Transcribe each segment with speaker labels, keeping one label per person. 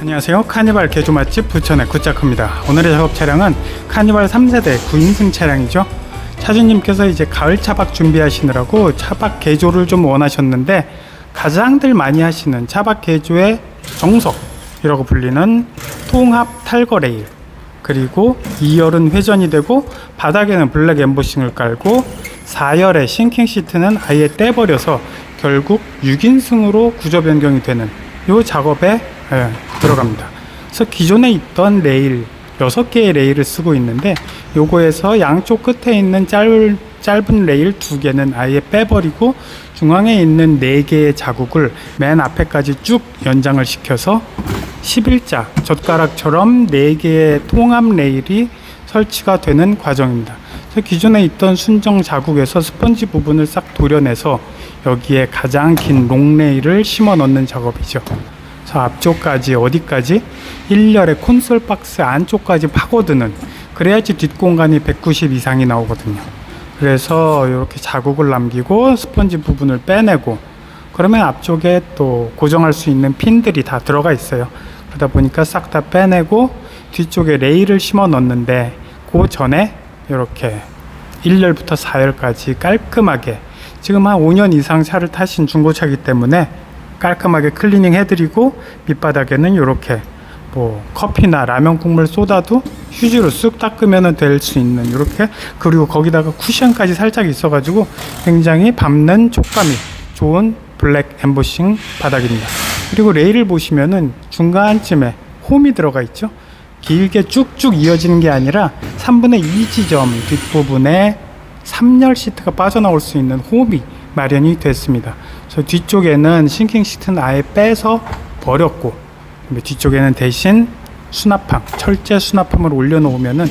Speaker 1: 안녕하세요. 카니발 개조 맛집 부천의 굿자크입니다. 오늘의 작업 차량은 카니발 3세대 9인승 차량이죠. 차주님께서 이제 가을 차박 준비하시느라고 차박 개조를 좀 원하셨는데 가장들 많이 하시는 차박 개조의 정석이라고 불리는 통합 탈거 레일 그리고 2열은 회전이 되고 바닥에는 블랙 엠보싱을 깔고 4열의 싱킹 시트는 아예 떼버려서 결국 6인승으로 구조 변경이 되는 이 작업에 예, 들어갑니다. 그래서 기존에 있던 레일 6개의 레일을 쓰고 있는데 요거에서 양쪽 끝에 있는 짧은, 짧은 레일 두 개는 아예 빼버리고 중앙에 있는 4개의 자국을 맨 앞에까지 쭉 연장을 시켜서 11자 젓가락처럼 4개의 통합 레일이 설치가 되는 과정입니다. 기존에 있던 순정 자국에서 스펀지 부분을 싹 도려내서 여기에 가장 긴 롱레일을 심어 넣는 작업이죠. 저 앞쪽까지 어디까지 1열의 콘솔 박스 안쪽까지 파고드는 그래야지 뒷공간이 190 이상이 나오거든요. 그래서 이렇게 자국을 남기고 스펀지 부분을 빼내고 그러면 앞쪽에 또 고정할 수 있는 핀들이 다 들어가 있어요. 그러다 보니까 싹 다 빼내고 뒤쪽에 레일을 심어 넣는데 그 전에 이렇게 1열부터 4열까지 깔끔하게 지금 한 5년 이상 차를 타신 중고차기 때문에 깔끔하게 클리닝 해드리고 밑바닥에는 이렇게 뭐 커피나 라면 국물 쏟아도 휴지로 쓱 닦으면 될 수 있는 이렇게 그리고 거기다가 쿠션까지 살짝 있어가지고 굉장히 밟는 촉감이 좋은 블랙 엠보싱 바닥입니다. 그리고 레일을 보시면은 중간쯤에 홈이 들어가 있죠. 길게 쭉쭉 이어지는 게 아니라 3분의 2 지점 뒷부분에 3열 시트가 빠져나올 수 있는 홈이 마련이 됐습니다. 그래서 뒤쪽에는 싱킹 시트는 아예 빼서 버렸고 뒤쪽에는 대신 수납함, 철제 수납함을 올려놓으면은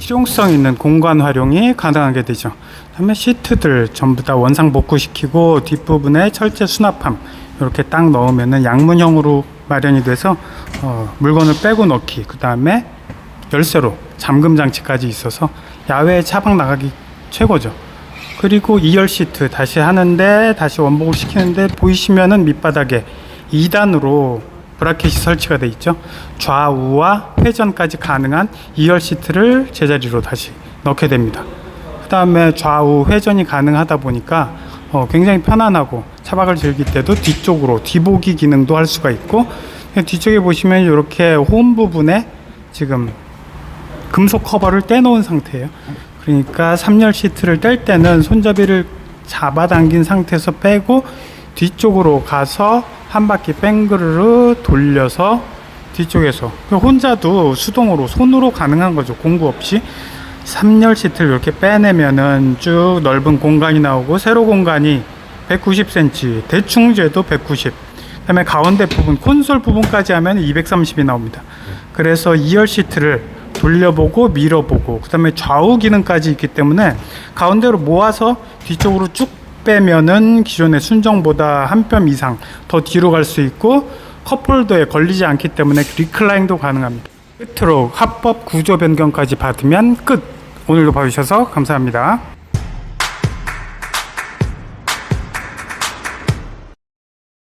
Speaker 1: 실용성 있는 공간 활용이 가능하게 되죠. 그다음에 시트들 전부 다 원상 복구시키고 뒷부분에 철제 수납함 이렇게 딱 넣으면은 양문형으로 마련이 돼서 어, 물건을 빼고 넣기 그 다음에 열쇠로 잠금 장치까지 있어서 야외에 차박 나가기 최고죠. 그리고 2열 시트 다시 하는데 다시 원복을 시키는데 보이시면은 밑바닥에 2단으로 브라켓이 설치가 돼 있죠. 좌우와 회전까지 가능한 2열 시트를 제자리로 다시 넣게 됩니다. 그 다음에 좌우 회전이 가능하다 보니까 어, 굉장히 편안하고 차박을 즐길 때도 뒤쪽으로 뒤보기 기능도 할 수가 있고 뒤쪽에 보시면 이렇게 홈 부분에 지금 금속 커버를 떼놓은 상태예요. 그러니까 3열 시트를 뗄 때는 손잡이를 잡아당긴 상태에서 빼고 뒤쪽으로 가서 한 바퀴 뺑그르르 돌려서 뒤쪽에서 혼자도 수동으로 손으로 가능한 거죠 공구 없이 3열 시트를 이렇게 빼내면은 쭉 넓은 공간이 나오고 세로 공간이 190cm 대충 재도 190 그다음에 가운데 부분 콘솔 부분까지 하면 230이 나옵니다 그래서 2열 시트를 돌려보고 밀어보고 그다음에 좌우 기능까지 있기 때문에 가운데로 모아서 뒤쪽으로 쭉 빼면은 기존의 순정보다 한 뼘 이상 더 뒤로 갈 수 있고 컵홀더에 걸리지 않기 때문에 리클라인도 가능합니다. 끝으로 합법 구조 변경까지 받으면 끝. 오늘도 봐주셔서 감사합니다.